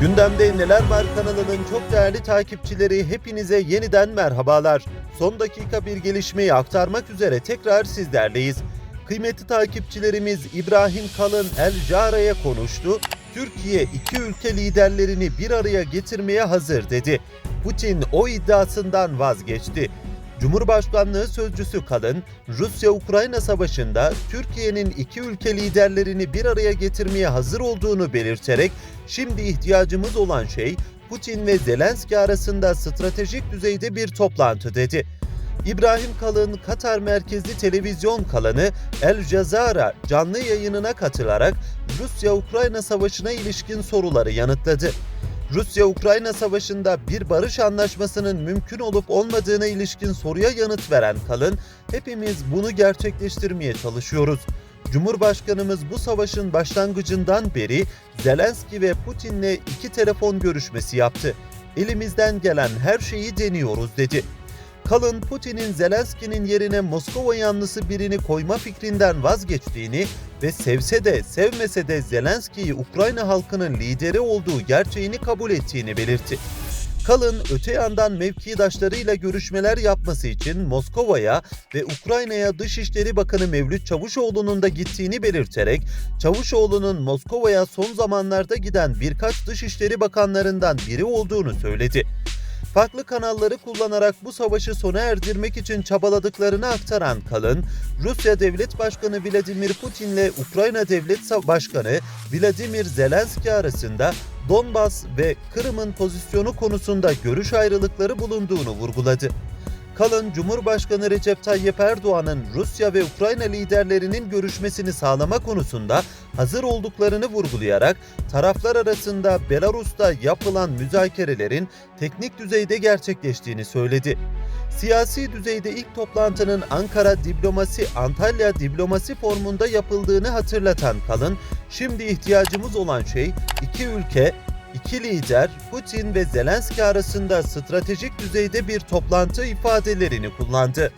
Gündemde Neler Var kanalının çok değerli takipçileri hepinize yeniden merhabalar. Son dakika bir gelişmeyi aktarmak üzere tekrar sizlerleyiz. Kıymetli takipçilerimiz İbrahim Kalın El Jara'ya konuştu. Türkiye iki ülke liderlerini bir araya getirmeye hazır dedi. Putin o iddiasından vazgeçti. Cumhurbaşkanlığı sözcüsü Kalın, Rusya-Ukrayna savaşında Türkiye'nin iki ülke liderlerini bir araya getirmeye hazır olduğunu belirterek, şimdi ihtiyacımız olan şey Putin ve Zelenski arasında stratejik düzeyde bir toplantı dedi. İbrahim Kalın, Katar merkezli televizyon kanalı El Jazeera canlı yayınına katılarak Rusya-Ukrayna savaşına ilişkin soruları yanıtladı. Rusya-Ukrayna savaşında bir barış anlaşmasının mümkün olup olmadığına ilişkin soruya yanıt veren Kalın, hepimiz bunu gerçekleştirmeye çalışıyoruz. Cumhurbaşkanımız bu savaşın başlangıcından beri Zelenski ve Putin'le iki telefon görüşmesi yaptı. Elimizden gelen her şeyi deniyoruz dedi. Kalın Putin'in Zelenski'nin yerine Moskova yanlısı birini koyma fikrinden vazgeçtiğini ve sevse de sevmese de Zelenski'yi Ukrayna halkının lideri olduğu gerçeğini kabul ettiğini belirtti. Kalın öte yandan mevkidaşlarıyla görüşmeler yapması için Moskova'ya ve Ukrayna'ya Dışişleri Bakanı Mevlüt Çavuşoğlu'nun da gittiğini belirterek Çavuşoğlu'nun Moskova'ya son zamanlarda giden birkaç Dışişleri Bakanlarından biri olduğunu söyledi farklı kanalları kullanarak bu savaşı sona erdirmek için çabaladıklarını aktaran Kalın, Rusya Devlet Başkanı Vladimir Putin ile Ukrayna Devlet Başkanı Vladimir Zelenski arasında Donbas ve Kırım'ın pozisyonu konusunda görüş ayrılıkları bulunduğunu vurguladı. Kalın, Cumhurbaşkanı Recep Tayyip Erdoğan'ın Rusya ve Ukrayna liderlerinin görüşmesini sağlama konusunda hazır olduklarını vurgulayarak taraflar arasında Belarus'ta yapılan müzakerelerin teknik düzeyde gerçekleştiğini söyledi. Siyasi düzeyde ilk toplantının Ankara Diplomasi Antalya Diplomasi Formu'nda yapıldığını hatırlatan Kalın, şimdi ihtiyacımız olan şey iki ülke, iki lider Putin ve Zelenski arasında stratejik düzeyde bir toplantı ifadelerini kullandı.